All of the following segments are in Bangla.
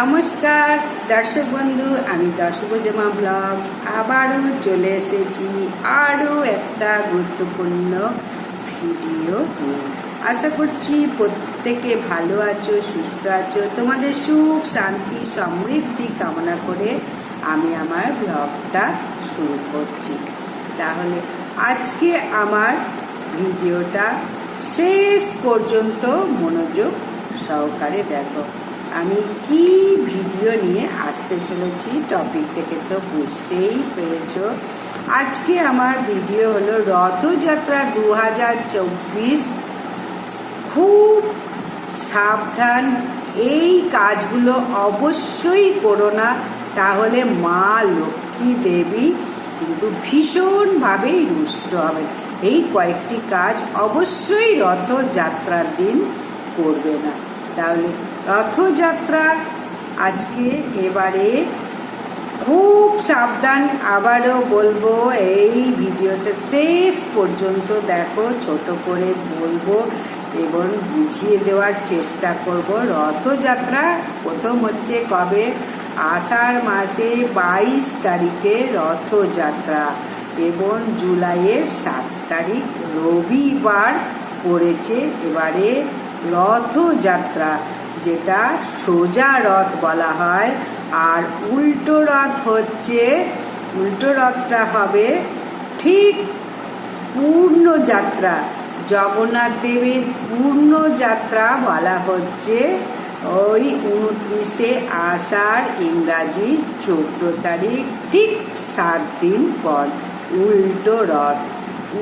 নমস্কার, দর্শক বন্ধু, আমি দশভুজমা ব্লগস। আবারও চলে এসেছি আরও একটা গুরুত্বপূর্ণ ভিডিও আশা করছি প্রত্যেকে ভালো আছো, সুস্থ আছো। তোমাদের সুখ, শান্তি, সমৃদ্ধি কামনা করে আমি আমার ব্লগটা শুরু করছি। তাহলে আজকে আমার ভিডিওটা শেষ পর্যন্ত মনোযোগ সহকারে দেখো। আমি কি ভিডিও নিয়ে আসতে চলেছি? টপিক থেকে তো বুঝতেই পেরেছ। আজকে আমার ভিডিও হলো রথযাত্রা দু হাজার চব্বিশ। খুব সাবধান, এই কাজগুলো অবশ্যই করো না, তাহলে মা লক্ষ্মী দেবী কিন্তু ভীষণভাবেই রুষ্ট হবে। এই কয়েকটি কাজ অবশ্যই রথযাত্রার দিন করবে না। তাহলে রথযাত্রা। আজকে এবারে খুব সাবধান, আবারও বলব, এই ভিডিওটা শেষ পর্যন্ত দেখো, ছোট করে বলব এবং বুঝিয়ে দেওয়ার চেষ্টা করব। রথযাত্রা প্রথম হচ্ছে কবে? আষাঢ় মাসে বাইশ তারিখে রথযাত্রা এবং জুলাইয়ের সাত তারিখ রবিবার পড়েছে। এবারে রথযাত্রা যেটা সোজা রথ বলা হয়, আর উল্টো রথ হচ্ছে, উল্টো রথটা হবে ঠিক পূর্ণ যাত্রা। জগন্নাথ দেবের পূর্ণ যাত্রা বলা হচ্ছে ওই উনত্রিশে আষাঢ় ইংরাজি চোদ্দ তারিখ ঠিক সাত দিন পর উল্টো রথ।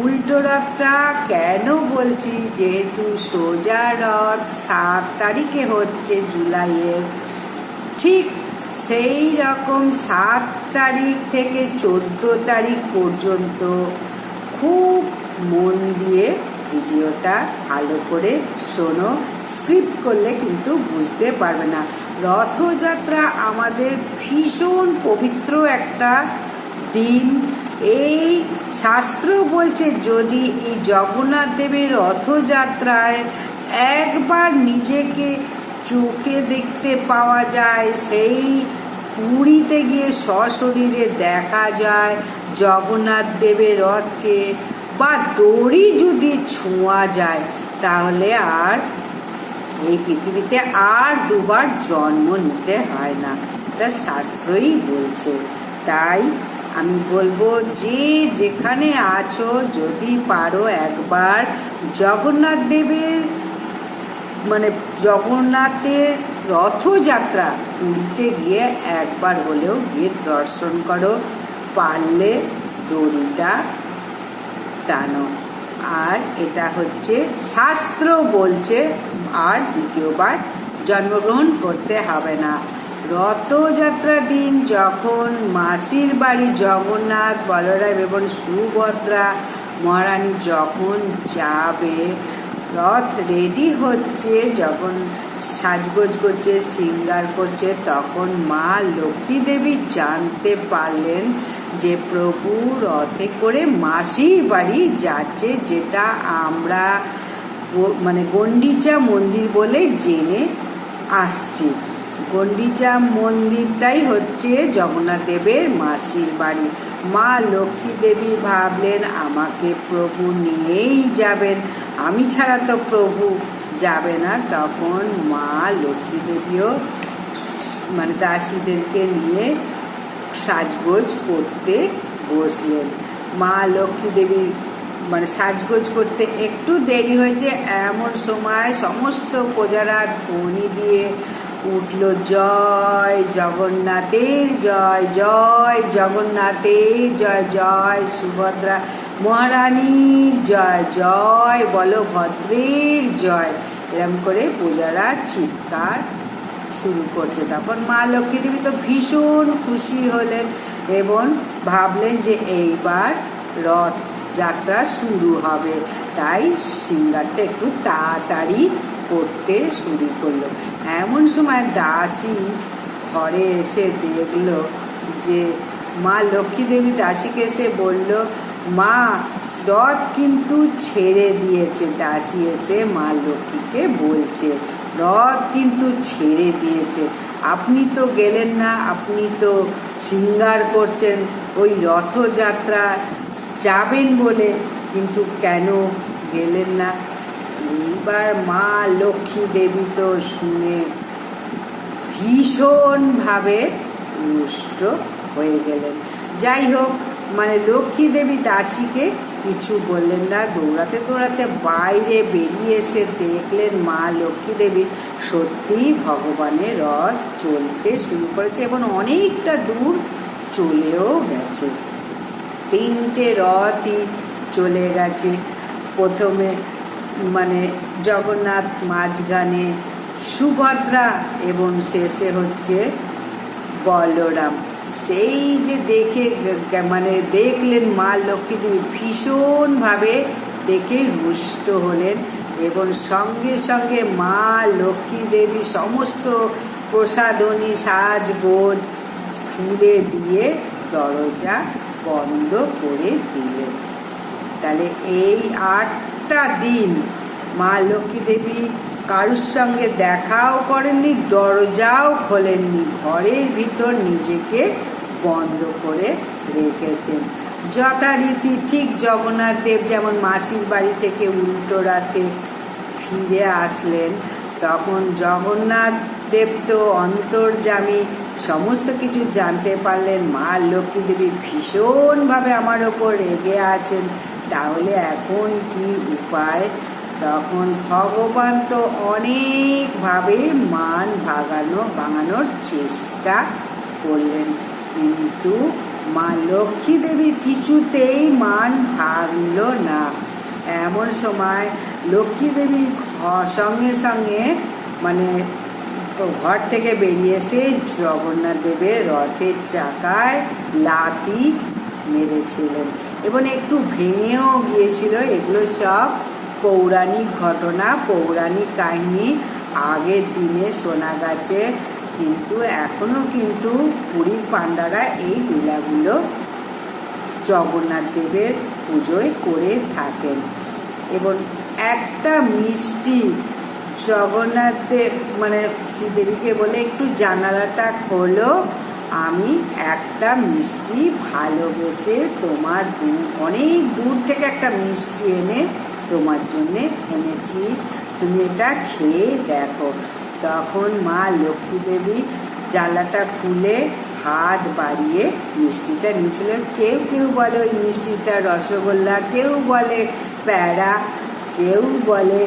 উল্টো রথটা কেন বলছি? যেহেতু সোজা রথ সাত তারিখে হচ্ছে জুলাইয়ের ঠিক সেই রকম সাত তারিখ থেকে চোদ্দ তারিখ পর্যন্ত খুব মন দিয়ে ভিডিওটা ভালো করে শোনো। স্ক্রিপ্ট করলে কিন্তু বুঝতে পারবে না। রথযাত্রা আমাদের ভীষণ পবিত্র একটা দিন। এই শাস্ত্র বলছে, যদি এই জগন্নাথ দেবের রথযাত্রায় একবার নিজেকে চোখে দেখতে পাওয়া যায়, সেই পুরীতে গিয়ে সশরীরে দেখা যায়, জগন্নাথ দেবের রথকে বা দড়ি যদি ছোঁয়া যায়, তাহলে আর এই পৃথিবীতে আর দুবার জন্ম নিতে হয় না। এটা শাস্ত্রই বলছে। তাই আমি বলব যে যেখানে আছো, যদি পারো একবার জগন্নাথ দেবের মানে জগন্নাথের রথযাত্রা পুরীতে গিয়ে একবার হলেও গিয়ে দর্শন করো। পারলে দড়িটা টানো। আর এটা হচ্ছে শাস্ত্র বলছে, আর দ্বিতীয়বার জন্মগ্রহণ করতে হবে না। রথযাত্রার দিন যখন মাসির বাড়ি জগন্নাথ, বলরাম এবং সুভদ্রা মহারানী যখন যাবে, রথ রেডি হচ্ছে, যখন সাজগোজ করছে, সিঙ্গার করছে, তখন মা লক্ষ্মী দেবী জানতে পারলেন যে প্রভু রথে করে মাসির বাড়ি যাচ্ছে, যেটা আমরা মানে গন্ডিচা মন্দির বলে জেনে আসছি। গন্ডিচা মন্দিরটাই হচ্ছে জগন্নাথ দেবের মাসির বাড়ি। মা লক্ষ্মী দেবী ভাবলেন, আমাকে প্রভু নিয়েই যাবেন। আমি ছাড়া তো প্রভু যাবে না। তখন মা লক্ষ্মী দেবীও মানে দাসীদেরকে নিয়ে সাজগোজ করতে বসলেন। মা লক্ষ্মী দেবী মানে সাজগোজ করতে একটু দেরি হয়েছে। এমন সময় সমস্ত প্রজারা ধ্বনি দিয়ে উঠল জয় জগন্নাথের জয় জয় জগন্নাথের জয় জয় সুভদ্রা মহারানীর জয় জয় বলভদ্রের জয়। এরম করে পূজারা চিৎকার শুরু করছে। তখন মা লক্ষ্মী দেবী তো ভীষণ খুশি হলেন এবং ভাবলেন যে এইবার রথ যাত্রা শুরু হবে। তাই সিঙ্গারটা একটু তাড়াতাড়ি করতে শুরু করল। এমন সময় দাসী ঘরে এসে দেখল যে মা লক্ষ্মী দেবী দাসীকে এসে বলল, মা রথ কিন্তু ছেড়ে দিয়েছে। দাসী এসে মা লক্ষ্মীকে বলছে রথ কিন্তু ছেড়ে দিয়েছে। আপনি তো গেলেন না, আপনি তো সিঙ্গার করছেন, ওই রথযাত্রা যাবেন বলে, কিন্তু কেন গেলেন না? এইবার মা লক্ষ্মী দেবী তো শুনে ভীষণভাবে রুষ্ট হয়ে গেলেন। যাই হোক মানে লক্ষ্মী দেবী দাসীকে কিছু বললেন না, দৌড়াতে দৌড়াতে বাইরে বেরিয়ে এসে দেখলেন মা লক্ষ্মী দেবী সত্যিই ভগবানের রথ চলতে শুরু করেছে এবং অনেকটা দূর চলেও গেছে। তিনটে রথই চলে গেছে। প্রথমে মানে জগন্নাথ মাঝখানে সুভদ্রা এবং শেষে হচ্ছে বলরাম। সেই যে দেখে মানে দেখলেন মা লক্ষ্মী দেবী ভীষণভাবে দেখে রুষ্ট হলেন এবং সঙ্গে সঙ্গে মা লক্ষ্মী দেবী সমস্ত প্রসাদনী সাজগোজ খুলে দিয়ে দরজা বন্ধ করে দিলেন। তাহলে এই আটটা দিন। মা লক্ষ্মী দেবী কারুর সঙ্গে দেখাও করেননি, দরজাও খোলেননি, ঘরের ভিতর নিজেকে বন্ধ করে রেখেছেন। যথারীতি ঠিক জগন্নাথ দেব যেমন মাসির বাড়ি থেকে উল্টো রাতে ফিরে আসলেন, তখন জগন্নাথ দেব তো অন্তর্জামী সমস্ত কিছু জানতে পারলেন। মা লক্ষ্মী দেবী ভীষণভাবে আমার ওপর রেগে আছেন। তাহলে এখন কি উপায়? তখন ভগবান তো অনেকভাবে মান ভাগানো, ভাঙানোর চেষ্টা করলেন। কিন্তু মা লক্ষ্মী দেবী কিছুতেই মান ভাঙল না। এমন সময় লক্ষ্মী দেবী সঙ্গে সঙ্গে মানে ঘর থেকে বেরিয়ে এসে জগন্নাথ দেবের রথের চাকায় লাতি মেরেছিলেন। এবং একটু ভেঙেও গিয়েছিল। এগুলো সব পৌরাণিক ঘটনা, পৌরাণিক কাহিনী, আগের দিনে শোনা গেছে। কিন্তু এখনও কিন্তু পুরীর পাণ্ডারা এই লীলাগুলো জগন্নাথ দেবের পুজোয় করে থাকেন। এবং একটা মিষ্টি জগন্নাথ দেব মানে শ্রীদেবীকে বলে একটু জানালাটা খোলো। আমি একটা মিষ্টি ভালোবেসে তোমার অনেক দূর থেকে একটা মিষ্টি এনে তোমার জন্যে এনেছি। তুমি এটা খেয়ে দেখো। তখন মা লক্ষ্মী দেবী জানলাটা খুলে হাত বাড়িয়ে মিষ্টিটা নিয়েছিল কেউ কেউ বলে ওই মিষ্টিটা রসগোল্লা, কেউ বলে প্যাড়া কেউ বলে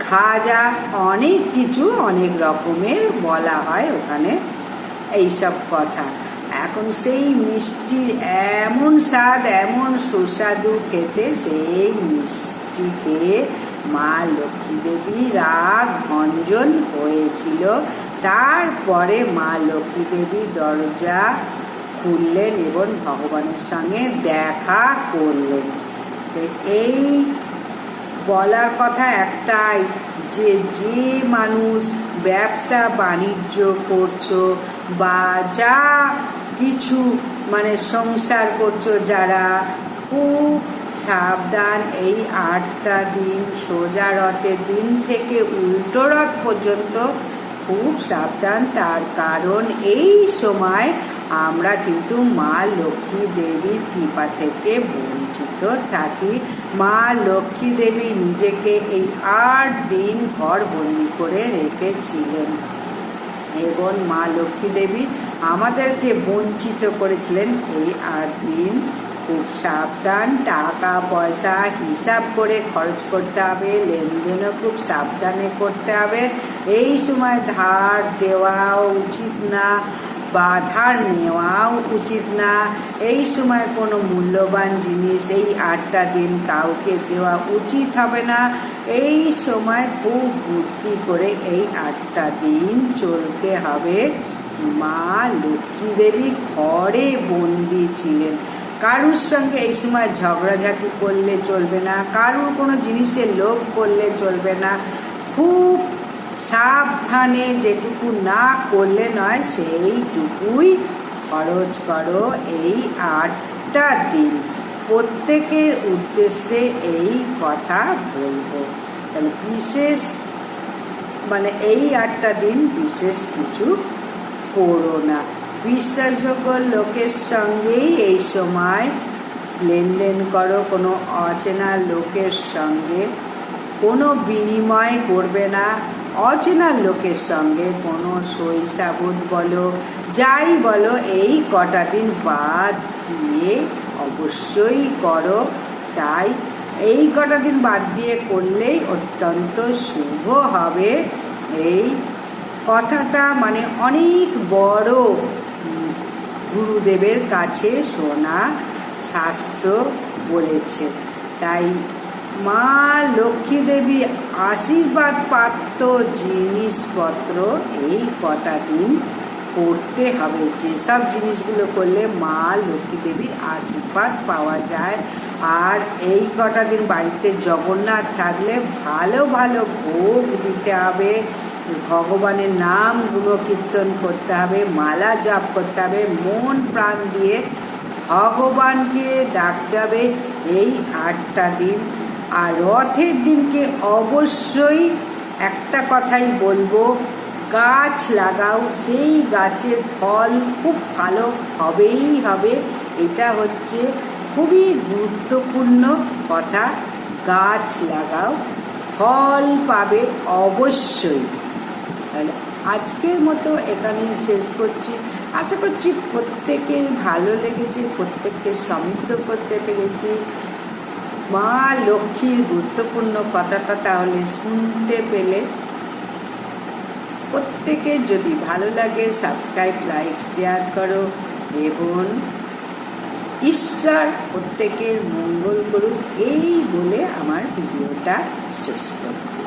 খাজা, অনেক কিছু অনেক রকমের বলা হয় ওখানে। এইসব কথা। এখন সেই মিষ্টির এমন স্বাদ, এমন সুস্বাদু খেতে সেই মিষ্টি খেয়ে মা লক্ষ্মী দেবী রাগ ভঞ্জন হয়েছিল। তারপরে মা লক্ষ্মী দেবী দরজা খুললেন এবং ভগবানের সঙ্গে দেখা করলেন। এই বলার কথা একটাই যে যে মানুষ ব্যবসা বাণিজ্য করছ বা যা কিছু মানে সংসার করছ যারা, খুব সাবধান এই আটটা দিন, সোজা রথের দিন থেকে উল্টো রথ পর্যন্ত খুব সাবধান। তার কারণ এই সময় আমরা কিন্তু মা লক্ষ্মী দেবীর কৃপা থেকে বঞ্চিত থাকি। মা লক্ষ্মী দেবী নিজেকে এই আট দিন ঘর বন্দি করে রেখেছিলেন। এবং মা লক্ষ্মী দেবী আমাদেরকে বঞ্চিত করেছিলেন। এই আট দিন খুব সাবধান, টাকা, পয়সা হিসাব করে খরচ করতে হবে, লেনদেনও খুব সাবধানে করতে হবে। এই সময় ধার দেওয়া উচিত না। বা ধার নেওয়াও উচিত না। এই সময় কোনো মূল্যবান জিনিস এই আটটা দিন কাউকে দেওয়া উচিত হবে না। এই সময় খুব বুদ্ধি করে এই আটটা দিন চলতে হবে। মা লক্ষ্মী দেবী ঘরে বন্দি ছিলেন। কারুর সঙ্গে এই সময় ঝগড়াঝাটি করলে চলবে না, কারুর কোনো জিনিসের লোভ করলে চলবে না। খুব সাবধানে যেটুকু না করলে নয়, সেইটুকুই খরচ করো এই আটটা দিন। প্রত্যেকের উদ্দেশ্যে এই কথা বলব। তাহলে বিশেষ মানে এই আটটা দিন বিশেষ কিছু করো না। বিশ্বাসযোগ্য লোকের সঙ্গেই এই সময় লেনদেন করো। কোনো অচেনা লোকের সঙ্গে কোনো বিনিময় করবে না। অচেনা লোকের সঙ্গে কোনো সইসাবুদ বলো, যাই বলো, এই কটা দিন বাদ দিয়ে অবশ্যই করো। তাই এই কটা দিন বাদ দিয়ে করলেই অত্যন্ত শুভ হবে। এই কথাটা মানে অনেক বড় গুরুদেবের কাছে শোনা শাস্ত্র বলেছে। তাই মা লক্ষ্মী দেবী আশীর্বাদ প্রাপ্ত জিনিসপত্র এই কটা দিন করতে হবে। যেসব জিনিসগুলো করলে মা লক্ষ্মী দেবীর আশীর্বাদ পাওয়া যায়। আর এই কটা দিন বাড়িতে জগন্নাথ থাকলে ভালো ভালো ভোগ দিতে হবে। ভগবানের নাম গুণকীর্তন করতে হবে, মালা জপ করতে হবে, মন প্রাণ দিয়ে ভগবানকে ডাকতে হবে। এই আটটা দিন আর রথের দিনকে অবশ্যই একটা কথাই বলব, গাছ লাগাও, সেই গাছের ফল খুব ভালো হবেই হবে। এটা হচ্ছে খুবই গুরুত্বপূর্ণ কথা, গাছ লাগাও, ফল পাবে অবশ্যই। তাহলে আজকের মতো এখানেই শেষ করছি। আশা করছি প্রত্যেকের ভালো লেগেছে, প্রত্যেককে সমৃদ্ধ করতে পেরেছি। মা লক্ষ্মীর গুরুত্বপূর্ণ কথাটা তাহলে শুনতে পেলে প্রত্যেকে যদি ভালো লাগে সাবস্ক্রাইব, লাইক, শেয়ার করো এবং ঈশ্বর প্রত্যেকের মঙ্গল করুক, এই বলে আমার ভিডিওটা শেষ করছি।